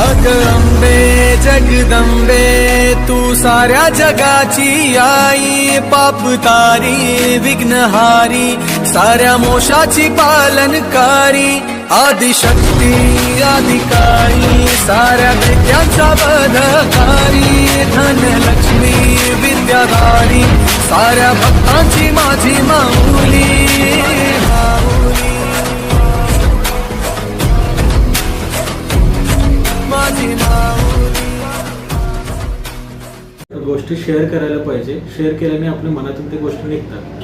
अग अंबे जगदंबे तू साऱ्या जगाची आई पाप तारी विघ्नहारी साऱ्या मोशाची पालनकारी आदिशक्ती अधिकारी साऱ्या दैत्यांचा वधकारी धनलक्ष्मी विद्याधारी साऱ्या भक्तांची माझी माऊली. गोष्टी शेअर करायला पाहिजे. शेअर केल्याने आपल्या मनातून ते गोष्टी निघतात.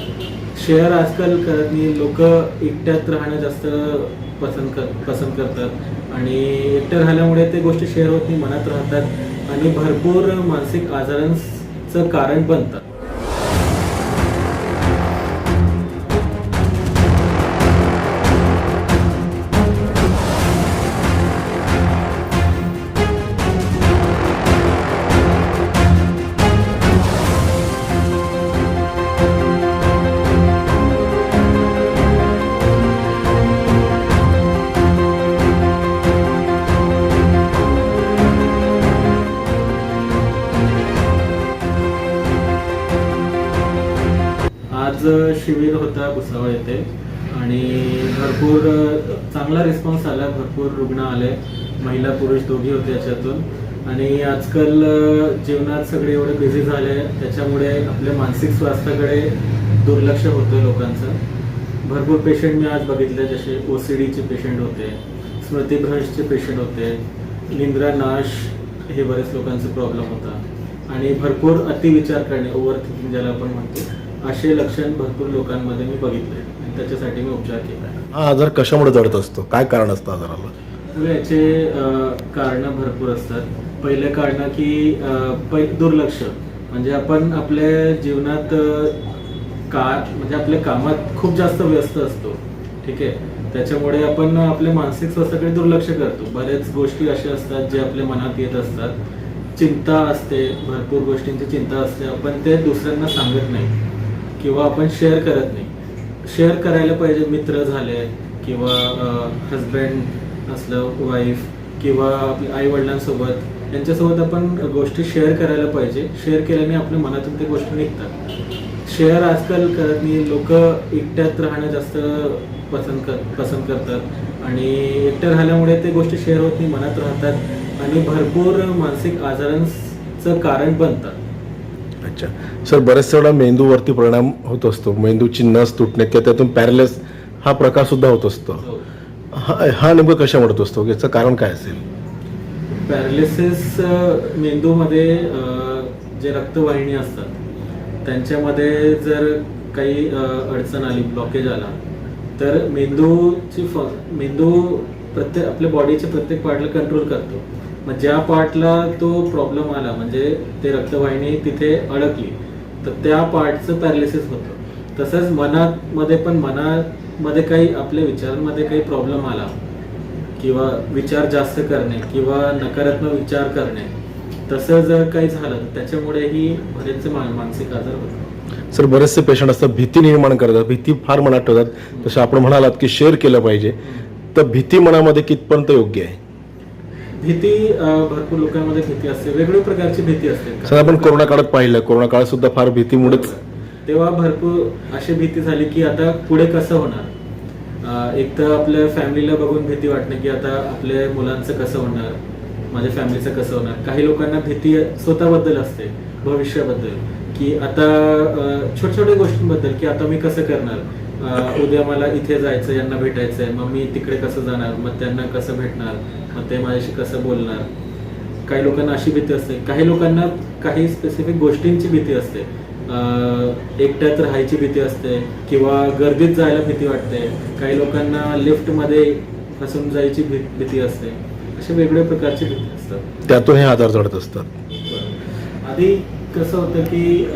शेअर आजकाल करत नाही लोक एकट्यात राहणं जास्त पसंत कर पसंत करतात. आणि एकट्या राहिल्यामुळे ते गोष्टी शेअर होत नाही मनात राहतात. आणि भरपूर मानसिक आजारांचं कारण बनतात. शिबिर होता भुसावळ येथे. आणि भरपूर चांगला रिस्पॉन्स आला. भरपूर रुग्ण आले. महिला पुरुष दोघी होते याच्यातून. आणि आजकाल जीवनात सगळे एवढे बिझी झाले. त्याच्यामुळे आपल्या मानसिक स्वास्थ्याकडे दुर्लक्ष होतं लोकांचं. भरपूर पेशंट मी आज बघितले जसे ओ सी डीचे पेशंट होते स्मृतिभ्रंशचे पेशंट होते निंद्रा नाश हे बरेच लोकांचा प्रॉब्लेम होता. आणि भरपूर अतिविचार करणे ओव्हर थिंकिंग ज्याला आपण म्हणतो असे लक्षण भरपूर लोकांमध्ये मी बघितले आणि त्याच्यासाठी मी उपचार केला आहे हा आजार कशामुळे जडत असतो? काय कारण असतं आजाराला? तर याचे कारण भरपूर असतात. पहिले कारण की पै दुर्लक्ष. म्हणजे आपण आपल्या जीवनात का म्हणजे आपल्या कामात खूप जास्त व्यस्त असतो. ठीक आहे? त्याच्यामुळे आपण आपल्या मानसिक स्वास्थ्याकडे दुर्लक्ष करतो. बऱ्याच गोष्टी अशा असतात जे आपल्या मनात येत असतात. चिंता असते. भरपूर गोष्टींची चिंता असते. आपण ते दुसऱ्यांना सांगत नाही. किंवा आपण शेअर करत नाही. शेअर करायला पाहिजे मित्र झाले किंवा हजबंड असलं वाईफ किंवा आपल्या आई वडिलांसोबत यांच्यासोबत आपण गोष्टी शेअर करायला पाहिजे. शेअर केल्याने आपल्या मनातून ते गोष्टी निघतात. शेअर आजकाल करत नाही लोक एकट्यात राहणं जास्त पसंत कर पसंत करतात. आणि एकट्या राहिल्यामुळे ते गोष्टी शेअर होत नाही मनात राहतात. आणि भरपूर मानसिक आजारांचं कारण बनतात. अच्छा. सर बऱ्याचशा वेळा मेंदूवरती परिणाम होत असतो. मेंदूची नस तुटणे किंवा त्यातून पॅरलेस हा प्रकार सुद्धा होत असतो. हा. हा नेमकं कशामुळे होत असतो? याचं कारण काय असेल? पॅरालिसिस मेंदूमध्ये जे रक्तवाहिनी असतात त्यांच्यामध्ये जर काही अडचण आली ब्लॉकेज आला तर मेंदूची फ मेंदू प्रत्येक आपल्या बॉडीच्या प्रत्येक पार्टला कंट्रोल करतो. मग ज्या पार्टला तो प्रॉब्लेम आला म्हणजे ते रक्तवाहिनी तिथे अडकली तर त्या पार्टचं पॅरालिसिस होतं. तसंच मनामध्ये पण मनामध्ये काही आपल्या विचारांमध्ये काही प्रॉब्लेम आला किंवा विचार जास्त करणे किंवा नकारात्मक विचार करणे तसं जर काही झालं त्याच्यामुळेही बरेचसे मानसिक आजार होतात. सर बरेचसे पेशंट असतात भीती निर्माण करतात भीती फार मनात ठेवतात. तसं आपण म्हणालात की शेअर केलं पाहिजे. तर भीती मनामध्ये कितपर्यंत योग्य आहे? भीती भरपूर लोकांमध्ये भीती असते. वेगवेगळ्या प्रकारची भीती असते. सर आपण कोरोना काळात पाहिलं. कोरोना काळात सुद्धा फार भीतीमुळेच. तेव्हा भरपूर अशी भीती झाली की आता पुढे कसं होणार? एक तर आपल्या फॅमिलीला बघून भीती वाटणे की आता आपल्या मुलांचं कसं होणार? माझ्या फॅमिलीचं कसं होणार? काही लोकांना भीती स्वतःबद्दल असते भविष्याबद्दल. की आता छोट्या छोट्या गोष्टींबद्दल की आता मी कसं करणार? उद्या मला इथे जायचं यांना भेटायचं आहे मग मी तिकडे कसं जाणार? मग त्यांना कसं भेटणार? मग ते माझ्याशी कसं बोलणार? काही लोकांना अशी भीती असते. काही लोकांना काही स्पेसिफिक गोष्टींची भीती असते. अं, एकट्यात राहायची भीती असते किंवा गर्दीत जायला भीती वाटते. काही लोकांना लिफ्टमध्ये फसून जायची भी- भीती असते. अशा वेगवेगळ्या प्रकारची भीती असतात. त्यातून हे आजार जडत असतात आधी कसं होतं की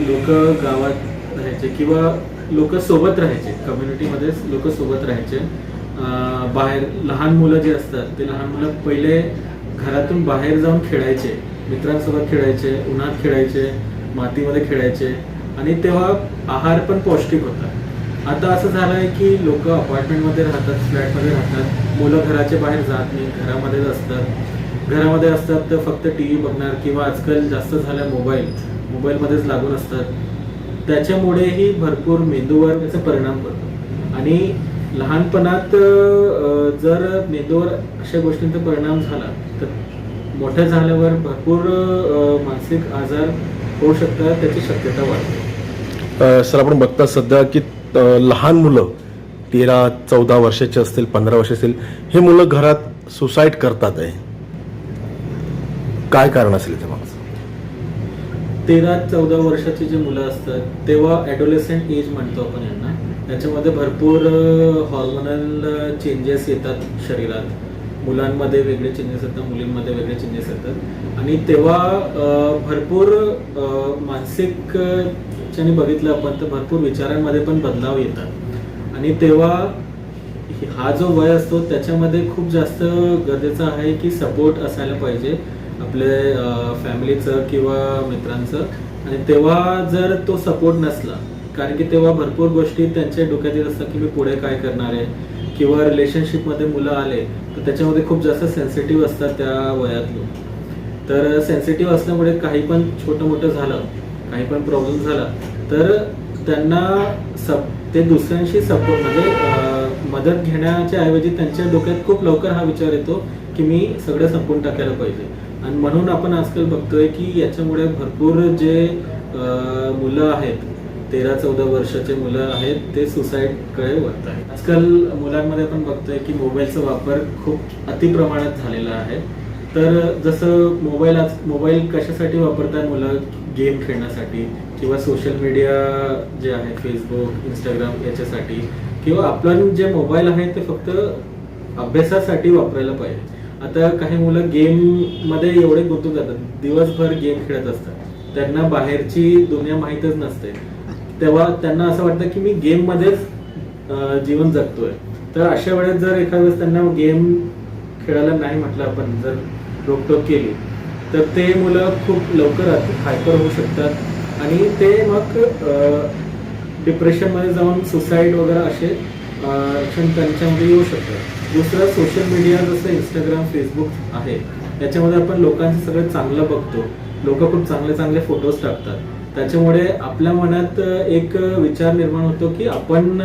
लोक गावात राहायचे किंवा लोक सोबत राहायचे. कम्युनिटीमध्येच लोक सोबत राहायचे. बाहेर लहान मुलं जे असतात ते लहान मुलं पहिले घरातून बाहेर जाऊन खेळायचे. मित्रांसोबत खेळायचे उन्हात खेळायचे मातीमध्ये खेळायचे. आणि तेव्हा आहार पण पौष्टिक होता. आता असं झालं आहे की लोक अपार्टमेंटमध्ये राहतात फ्लॅटमध्ये राहतात. मुलं घराच्या बाहेर जात नाही घरामध्येच असतात. घरामध्ये असतात तर फक्त टी व्ही बघणार किंवा आजकाल जास्त झालं मोबाईल मोबाईलमध्येच लागून असतात. त्याच्यामुळेही भरपूर मेंदूवर त्याचा परिणाम पडतो आणि लहानपणात जर मेंदूवर अशा गोष्टींचा परिणाम झाला तर मोठ्या झाल्यावर भरपूर मानसिक आजार होऊ शकतात त्याची शक्यता वाढते. सर आपण बघता सध्या की लहान मुलं तेरा चौदा वर्षाचे असतील पंधरा वर्ष असतील हे मुलं घरात सुसाईड करतात आहे. काय कारण असेल ते मागचं तेरा चौदा वर्षाची जी मुलं असतात तेव्हा ॲडोलेसेंट एज म्हणतो आपण यांना. त्याच्यामध्ये भरपूर हॉर्मोनल चेंजेस येतात शरीरात. मुलांमध्ये वेगळे चेंजेस येतात मुलींमध्ये वेगळे चेंजेस येतात. आणि तेव्हा भरपूर मानसिक च्याने बघितलं आपण तर भरपूर विचारांमध्ये पण बदलाव येतात. आणि तेव्हा हा जो वय असतो त्याच्यामध्ये खूप जास्त गरजेचं आहे की सपोर्ट असायला पाहिजे. आपले फॅमिलीचं किंवा मित्रांचं. आणि तेव्हा जर तो सपोर्ट नसला कारण की तेव्हा भरपूर गोष्टी त्यांच्या डोक्यात येत असतात की मी पुढे काय करणार आहे. किंवा रिलेशनशिपमध्ये मुलं आले तर त्याच्यामध्ये खूप जास्त सेन्सिटिव्ह असतात त्या वयातले. तर सेन्सिटिव्ह असल्यामुळे काही पण छोटं मोठं झालं काही पण प्रॉब्लेम झाला तर त्यांना सप ते दुसऱ्यांशी सपोर्ट म्हणजे मदत घेण्याच्या ऐवजी त्यांच्या डोक्यात खूप लवकर हा विचार येतो की मी सगळं संपून टाकायला पाहिजे. आणि म्हणून आपण आजकाल बघतोय की याच्यामुळे भरपूर जे मुलं आहेत तेरा चौदा वर्षाचे मुलं आहेत ते सुसाईडकडे वळत आहेत. आजकाल मुलांमध्ये आपण बघतोय की मोबाईलचा वापर खूप अतिप्रमाणात झालेला आहे. तर जसं मोबाईल आज मोबाईल कशासाठी वापरतात मुलं? गेम खेळण्यासाठी किंवा सोशल मीडिया जे आहे फेसबुक इंस्टाग्राम याच्यासाठी किंवा आपण जे मोबाईल आहे ते फक्त अभ्यासासाठी वापरायला पाहिजे. आता काही मुलं गेममध्ये एवढे गुंतून जातात. दिवसभर गेम खेळत असतात. त्यांना बाहेरची दुनिया माहीतच नसते. तेव्हा त्यांना असं वाटतं की मी गेममध्येच अं, जीवन जगतोय. तर अशा वेळेस जर एखाद्या वेळेस त्यांना गेम खेळायला नाही म्हटलं आपण जर रोकटोक केली तर ते मुलं खूप लवकर हायपर होऊ शकतात. आणि ते मग डिप्रेशनमध्ये जाऊन सुसाईड वगैरे असे अं, क्षण त्यांच्यामध्ये येऊ शकतं. दुसरं सोशल मीडिया जसं इंस्टाग्राम फेसबुक आहे त्याच्यामध्ये आपण लोकांचं सगळं चांगलं बघतो. लोक खूप चांगले चांगले फोटोज टाकतात. त्याच्यामुळे आपल्या मनात एक विचार निर्माण होतो की आपण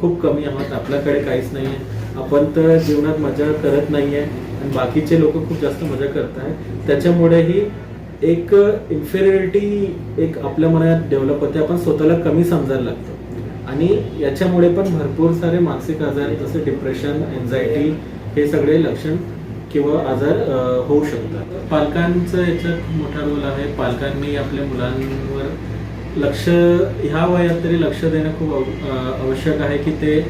खूप कमी आहोत आपल्याकडे काहीच नाही आहे आपण तर जीवनात मजा करत नाही आहे आणि बाकीचे लोक खूप जास्त मजा करत आहेत. त्याच्यामुळेही एक इन्फेरियरिटी एक आपल्या मनात डेव्हलप होते. आपण स्वतःला कमी समजायला लागतो. आणि याच्यामुळे पण भरपूर सारे मानसिक आजार जसे डिप्रेशन एन्झायटी हे सगळे लक्षण किंवा आजार होऊ शकतात. पालकांचं याच्यात खूप मोठा रोल आहे. पालकांनी आपल्या मुलांवर लक्ष ह्या वयात तरी लक्ष देणं खूप आवश्यक आहे की ते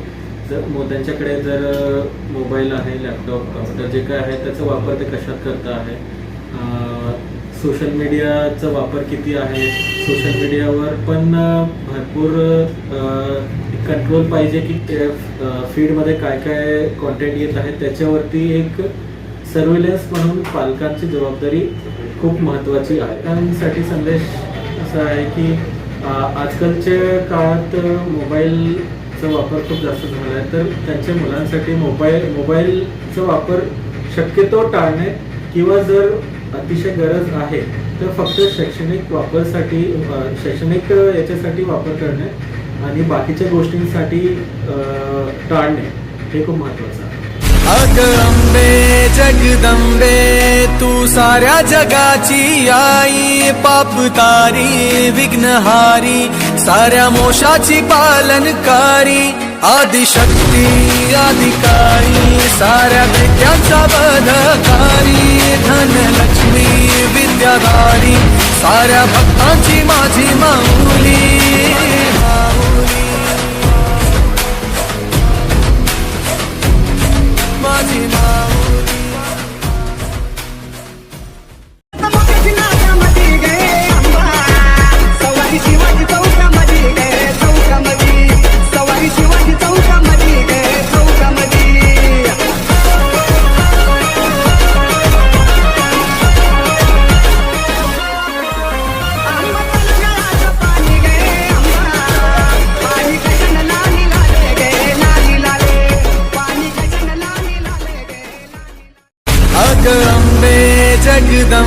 जर त्यांच्याकडे जर मोबाईल आहे लॅपटॉप कॉम्प्युटर जे काय आहे त्याचा वापर ते कशात करता आहे? सोशल मीडियाचा वापर किती आहे? सोशल मीडियावर पण भरपूर कंट्रोल पाहिजे की फीडमध्ये काय काय कॉन्टेंट येत आहे. त्याच्यावरती एक सर्वेलन्स म्हणून पालकांची जबाबदारी खूप महत्त्वाची आहे. पालकांसाठी संदेश असा आहे की आजकालच्या काळात मोबाईलचा वापर खूप जास्त झाला आहे. तर त्यांच्या मुलांसाठी मोबाईल मोबाईलचा वापर शक्यतो टाळणे किंवा जर अतिशय गरज आहे तर फक्त शैक्षणिक वापरसाठी शैक्षणिक याच्यासाठी वापर करणे आणि बाकीच्या गोष्टींसाठी टाळणे हे खूप महत्वाचं आहे. अग अंबे जगदंबे तू साऱ्या जगाची आई पाप तारी विघ्नहारी साऱ्या मोशाची पालनकारी आदिशक्ती अधिकारी साऱ्या विद्यांचा वधकारी धनलक्ष्मी विद्याधारी साऱ्या भक्तांची माझी माऊली माऊली.